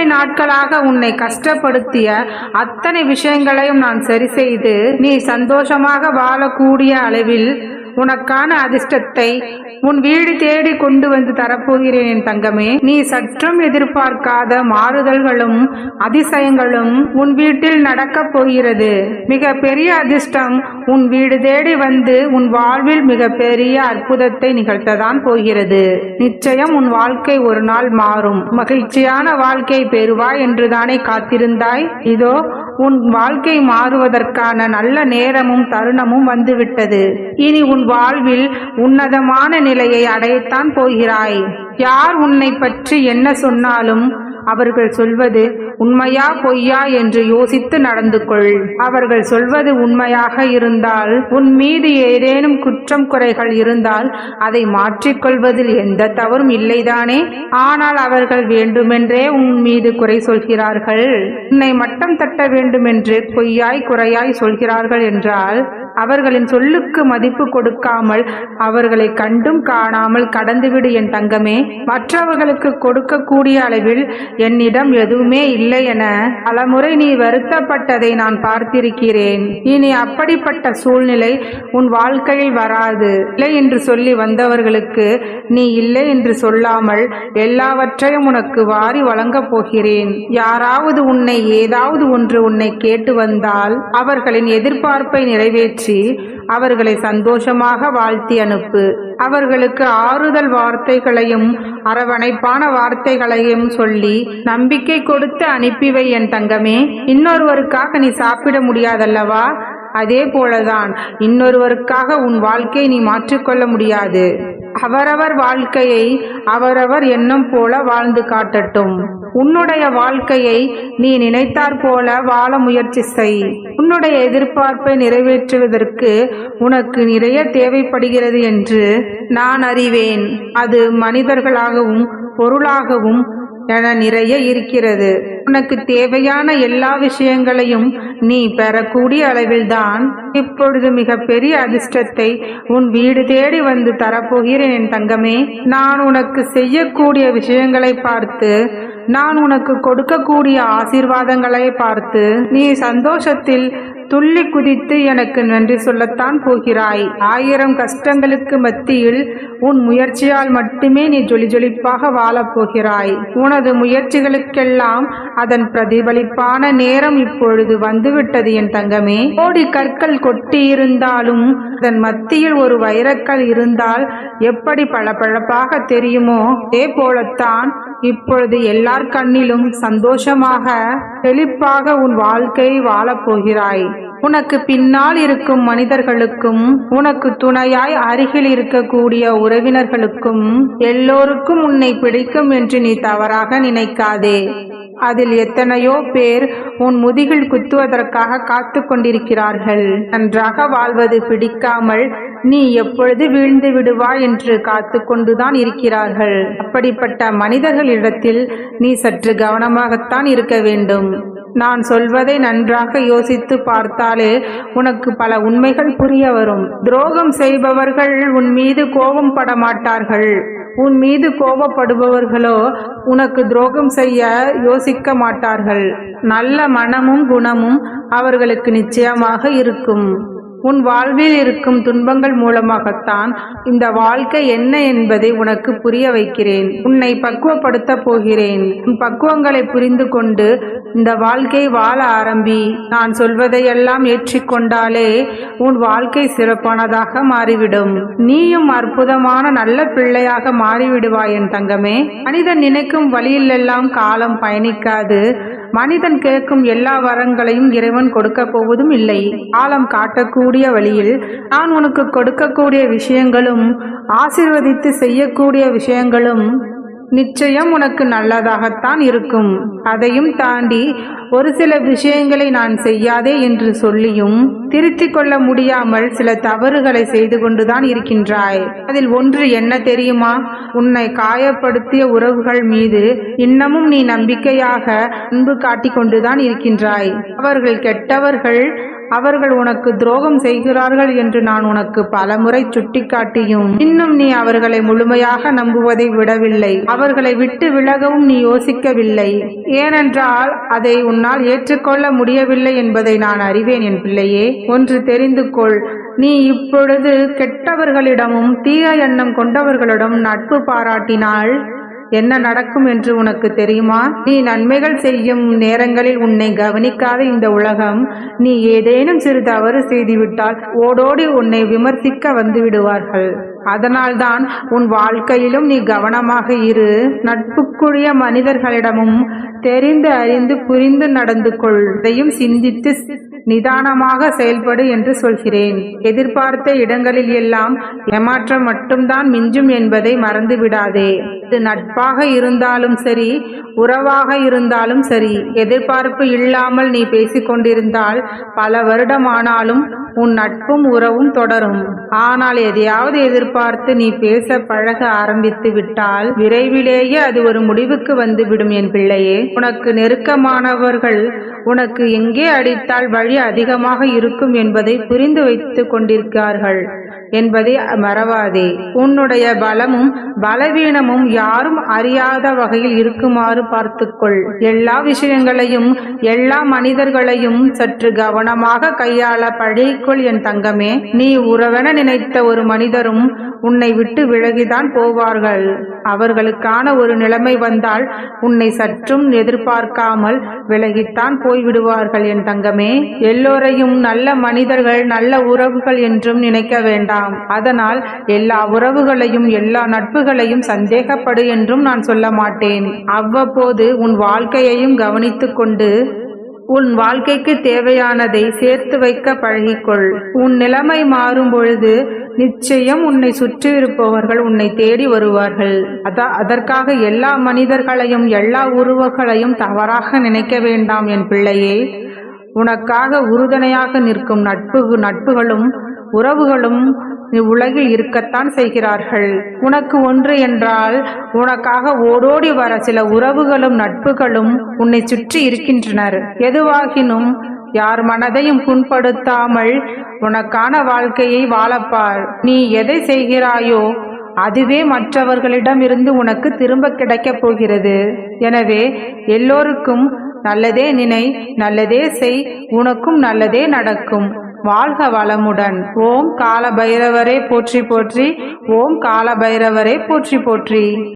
இத்தனை நாட்களாக உன்னை கஷ்டப்படுத்திய அத்தனை விஷயங்களையும் நான் சரி செய்து நீ சந்தோஷமாக வாழக்கூடிய அளவில் உனக்கான அதிர்ஷ்டத்தை உன் வீடு தேடி கொண்டு வந்து தரப்போகிறேன் என் தங்கமே. நீ சற்றும் எதிர்பார்க்காத மாறுதல்களும் அதிசயங்களும் உன் வீட்டில் நடக்கப் போகிறது. மிக பெரிய அதிர்ஷ்டம் உன் வீடு தேடி வந்து உன் வாழ்வில் மிக பெரிய அற்புதத்தை நிகழ்த்ததான் போகிறது. நிச்சயம் உன் வாழ்க்கை ஒரு நாள் மாறும். மகிழ்ச்சியான வாழ்க்கை பெறுவாய் என்றுதானே காத்திருந்தாய்? இதோ உன் வாழ்க்கை மாறுவதற்கான நல்ல நேரமும் தருணமும் வந்துவிட்டது. இனி உன் வாழ்வில் உன்னதமான நிலையை அடையத்தான் போகிறாய். யார் உன்னை பற்றி என்ன சொன்னாலும் அவர்கள் சொல்வது உண்மையா பொய்யா என்று யோசித்து நடந்து கொள் அவர்கள் சொல்வது உண்மையாக இருந்தால் உன் மீது ஏதேனும் குற்றம் குறைகள் இருந்தால் அதை மாற்றிக்கொள்வதில் எந்த தவறும் இல்லைதானே? ஆனால் அவர்கள் வேண்டுமென்றே உன் மீது குறை சொல்கிறார்கள். உன்னை மட்டம் தட்ட வேண்டுமென்று பொய்யாய் குறையாய் சொல்கிறார்கள் என்றால் அவர்களின் சொல்லுக்கு மதிப்பு கொடுக்காமல் அவர்களை கண்டும் காணாமல் கடந்துவிடு என் தங்கமே. மற்றவர்களுக்கு கொடுக்கக்கூடிய அளவில் என்னிடம் எதுவுமே இல்லை என பலமுறை நீ வருத்தப்பட்டதை நான் பார்த்திருக்கிறேன். இனி அப்படிப்பட்ட சூழ்நிலை உன் வாழ்க்கையில் வராது. இல்லை என்று சொல்லி வந்தவர்களுக்கு நீ இல்லை என்று சொல்லாமல் எல்லாவற்றையும் உனக்கு வாரி வழங்கப் போகிறேன். யாராவது உன்னை ஏதாவது ஒன்று உன்னை கேட்டு வந்தால் அவர்களின் எதிர்பார்ப்பை நிறைவேற்றி அவர்களை சந்தோஷமாக வாழ்த்தி அனுப்பு. அவர்களுக்கு ஆறுதல் வார்த்தைகளையும் அரவணைப்பான வார்த்தைகளையும் சொல்லி நம்பிக்கை கொடுத்து அனுப்பிவை என் தங்கமே. இன்னொருவருக்காக நீ சாப்பிட முடியாதல்லவா? அதே போலதான் இன்னொருவருக்காக உன் வாழ்க்கையை நீ மாற்றிக்கொள்ள முடியாது. அவரவர் வாழ்க்கையை அவரவர் எண்ணம் போல வாழ்ந்து காட்டட்டும். உன்னுடைய வாழ்க்கையை நீ நினைத்தாற் போல வாழ முயற்சி செய். உன்னுடைய எதிர்பார்ப்பை நிறைவேற்றுவதற்கு உனக்கு நிறைய தேவைப்படுகிறது என்று நான் அறிவேன். அது மனிதர்களாகவும் பொருளாகவும் என நிறைய இருக்கிறது. உனக்கு தேவையான எல்லா விஷயங்களையும் நீ பெறக்கூடிய அளவில்தான். இப்பொழுது மிக பெரிய அதிர்ஷ்டத்தை உன் வீடு தேடி வந்து தரப்போகிறேன் என் தங்கமே. நான் உனக்கு செய்யக்கூடிய விஷயங்களை பார்த்து நான் உனக்கு கொடுக்கக்கூடிய ஆசீர்வாதங்களை பார்த்து நீ சந்தோஷத்தில் துள்ளி குதித்து எனக்கு நன்றி சொல்லத்தான் போகிறாய். ஆயிரம் கஷ்டங்களுக்கு மத்தியில் உன் முயற்சியால் மட்டுமே நீ ஜொலி ஜொலிப்பாக வாழப் போகிறாய். உனது முயற்சிகளுக்கெல்லாம் அதன் பிரதிபலிப்பான நேரம் இப்பொழுது வந்துவிட்டது என் தங்கமே. கோடி கற்கள் கொட்டி இருந்தாலும் அதன் மத்தியில் ஒரு வைரக்கல் இருந்தால் எப்படி பளபளப்பாக தெரியுமோ? அதே போலத்தான் இப்பொழுது எல்லார் கண்ணிலும் சந்தோஷமாக செழிப்பாக உன் வாழ்க்கை வாழப் போகிறாய். உனக்கு பின்னால் இருக்கும் மனிதர்களுக்கும் உனக்கு துணையாய் அருகில் இருக்கக்கூடிய உறவினர்களுக்கும் எல்லோருக்கும் உன்னை பிடிக்கும் என்று நீ தவறாக நினைக்காதே. அதில் எத்தனையோ பேர் உன் முதுகில் குத்துவதற்காக காத்து கொண்டிருக்கிறார்கள். நன்றாக வாழ்வது பிடிக்காமல் நீ எப்பொழுது வீழ்ந்து விடுவா என்று காத்து கொண்டுதான் இருக்கிறார்கள். அப்படிப்பட்ட மனிதர்களிடத்தில் நீ சற்று கவனமாகத்தான் இருக்க வேண்டும். நான் சொல்வதை நன்றாக யோசித்து பார்த்தாலே உனக்கு பல உண்மைகள் புரிய வரும். துரோகம் செய்பவர்கள் உன் மீது கோபம் பட மாட்டார்கள் உன் மீது கோபப்படுபவர்களோ உனக்கு துரோகம் செய்ய யோசிக்க மாட்டார்கள். நல்ல மனமும் குணமும் அவர்களுக்கு நிச்சயமாக இருக்கும். உன் வாழ்வில் இருக்கும் துன்பங்கள் மூலமாகத்தான் இந்த வாழ்க்கை என்ன என்பதை உனக்கு புரிய வைக்கிறேன். உன்னை பக்குவப்படுத்த போகிறேன். உன் பக்குவங்களை புரிந்து கொண்டு இந்த வாழ்க்கை வாழ ஆரம்பி. நான் சொல்வதையெல்லாம் ஏற்றிக்கொண்டாலே உன் வாழ்க்கை சிறப்பானதாக மாறிவிடும். நீயும் அற்புதமான நல்ல பிள்ளையாக மாறிவிடுவாய் என் தங்கமே. மனிதன் நினைக்கும் வழியிலெல்லாம் காலம் பயணிக்காது. மனிதன் கேட்கும் எல்லா வரங்களையும் இறைவன் கொடுக்க போவதும் இல்லை. காலம் காட்டக்கூடிய வழியில் நான் உனக்கு கொடுக்கக்கூடிய விஷயங்களும் ஆசிர்வதித்து செய்யக்கூடிய விஷயங்களும் நிச்சயம் உனக்கு நல்லதாகத்தான் இருக்கும். அதையும் தாண்டி ஒரு சில விஷயங்களை நான் செய்யாதே என்று சொல்லியும் திருத்திக் கொள்ள முடியாமல் சில தவறுகளை செய்து கொண்டுதான் இருக்கின்றாய். அதில் ஒன்று என்ன தெரியுமா? உன்னை காயப்படுத்திய உறவுகள் மீது இன்னமும் நீ நம்பிக்கையாக அன்பு காட்டிக் கொண்டுதான் இருக்கின்றாய். அவர்கள் கெட்டவர்கள் அவர்கள் உனக்கு துரோகம் செய்கிறார்கள் என்று நான் உனக்கு பலமுறை சுட்டிக்காட்டியும் இன்னும் நீ அவர்களை முழுமையாக நம்புவதை விடவில்லை. அவர்களை விட்டு விலகவும் நீ யோசிக்கவில்லை. ஏனென்றால் அதை உன்னால் ஏற்றுக்கொள்ள முடியவில்லை என்பதை நான் அறிவேன் என் பிள்ளையே. ஒன்று தெரிந்து கொள் நீ இப்பொழுது கெட்டவர்களிடமும் தீய எண்ணம் கொண்டவர்களிடம் நட்பு பாராட்டினால் என்ன நடக்கும் என்று உனக்கு தெரியுமா? நீ நன்மைகள் செய்யும் நேரங்களில் உன்னை கவனிக்காத இந்த உலகம். நீ ஏதேனும் சிறு தவறு செய்துவிட்டால் ஓடோடி உன்னை விமர்சிக்க வந்து விடுவார்கள். அதனால்தான் உன் வாழ்க்கையிலும் நீ கவனமாக இரு. நட்புக்குரிய மனிதர்களிடமும் தெரிந்து அறிந்து புரிந்து நடந்து கொள்வதையும் சிந்தித்து நிதானமாக செயல்படு என்று சொல்கிறேன். எதிர்பார்த்த இடங்களில் எல்லாம் ஏமாற்றம் மட்டும்தான் மிஞ்சும் என்பதை மறந்து விடாதே. இது நட்பாக இருந்தாலும் சரி உறவாக இருந்தாலும் சரி எதிர்பார்ப்பு இல்லாமல் நீ பேசிக்கொண்டிருந்தால் பல வருடமானாலும் உன் நட்பும் உறவும் தொடரும். ஆனால் எதையாவது எதிர்பார்த்து நீ பேச பழக ஆரம்பித்து விட்டால் விரைவிலேயே அது ஒரு முடிவுக்கு வந்துவிடும் என் பிள்ளையே. உனக்கு நெருக்கமானவர்கள் உனக்கு எங்கே அடித்தால் வழி அதிகமாக இருக்கும் என்பதை புரிந்து வைத்துக் கொண்டிருக்கிறார்கள் என்பதை மறவாதே. உன்னுடைய பலமும் பலவீனமும் யாரும் அறியாத வகையில் இருக்குமாறு பார்த்துக்கொள். எல்லா விஷயங்களையும் எல்லா மனிதர்களையும் சற்று கவனமாக கையாள பழகிக்கொள் என் தங்கமே. நீ உறவென நினைத்த ஒரு மனிதரும் உன்னை விட்டு விலகிதான் போவார்கள். அவர்களுக்கான ஒரு நிலைமை வந்தால் உன்னை சற்றும் எதிர்பார்க்காமல் விலகித்தான் போய்விடுவார்கள் என் தங்கமே. எல்லோரையும் நல்ல மனிதர்கள் நல்ல உறவுகள் என்றும் நினைக்க வேண்டாம். அதனால் எல்லா உறவுகளையும் எல்லா நட்புகளையும் சந்தேகப்படு என்றும் நான் சொல்ல மாட்டேன். அவ்வப்போது உன் வாழ்க்கையையும் கவனித்துக் கொண்டு உன் வாழ்க்கைக்கு தேவையானதை சேர்த்து வைக்க பழகிக்கொள். உன் நிலைமை மாறும் பொழுது நிச்சயம் உன்னை சுற்றியிருப்பவர்கள் உன்னை தேடி வருவார்கள். அதா அதற்காக எல்லா மனிதர்களையும் எல்லா உருவங்களையும் தவறாக நினைக்க வேண்டாம் என் பிள்ளையே. உனக்காக உறுதுணையாக நிற்கும் நட்பு நட்புகளும் உறவுகளும் இவ்வுலகில் இருக்கத்தான் செய்கிறார்கள். உனக்கு ஒன்று என்றால் உனக்காக ஓடோடி வர சில உறவுகளும் நட்புகளும் உன்னை சுற்றி இருக்கின்றனர். எதுவாகினும் யார் மனதையும் புண்படுத்தாமல் உனக்கான வாழ்க்கையை வாழப்பார். நீ எதை செய்கிறாயோ அதுவே மற்றவர்களிடமிருந்து உனக்கு திரும்ப கிடைக்கப் போகிறது. எனவே எல்லோருக்கும் நல்லதே நினை நல்லதே செய் உனக்கும் நல்லதே நடக்கும். வாழ்க வளமுடன். ஓம் காலபைரவரே போற்றி போற்றி. ஓம் காலபைரவரே போற்றி போற்றி.